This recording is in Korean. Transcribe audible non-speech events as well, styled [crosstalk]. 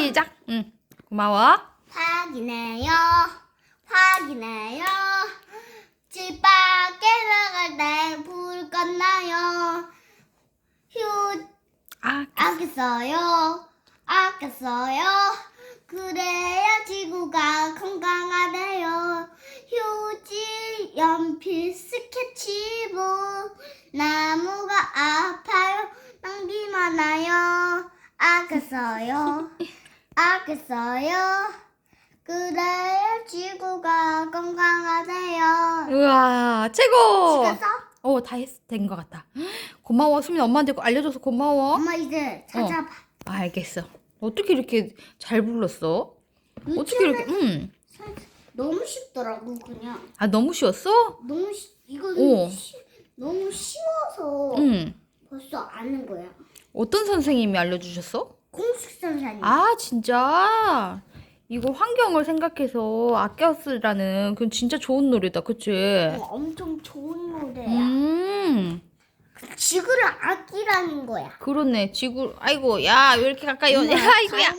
시작. 응. 고마워. 확인해요. 확인해요. 집 밖에 나갈 때 불 껐나요? 휴, 아, 아꼈어요. 아꼈어요. 그래야 지구가 건강하대요. 휴지, 연필, 스케치북. 나무가 아파요. 낭비 많아요. 아꼈어요. [laughs] 아꼈어요. 그래야 지구가 건강하대요. 우와, 최고. 시켰어? 어, 다 했, 된것 같다. [gasps] 고마워. 수민 엄마한테 알려줘서 고마워. 엄마 이제 찾아봐. 아, 알겠어. 어떻게 이렇게 잘 불렀어? 어떻게 이렇게, 응. 너무 쉽더라고 그냥. 아, 너무 쉬웠어? 너무 쉬, 이거는 오. 쉬, 너무 쉬워서 응. 벌써 아는 거야. 어떤 선생님이 알려주셨어? 공식 선생님. 아, 진짜? 이거 환경을 생각해서 아껴 쓰라는 그건 진짜 좋은 노래다. 그치? 어, 엄청 좋은 노래야. 음. 지구를 아끼라는 거야. 그렇네. 지구, 아이고, 야, 왜 이렇게 가까이 오냐? [laughs] 아이고야.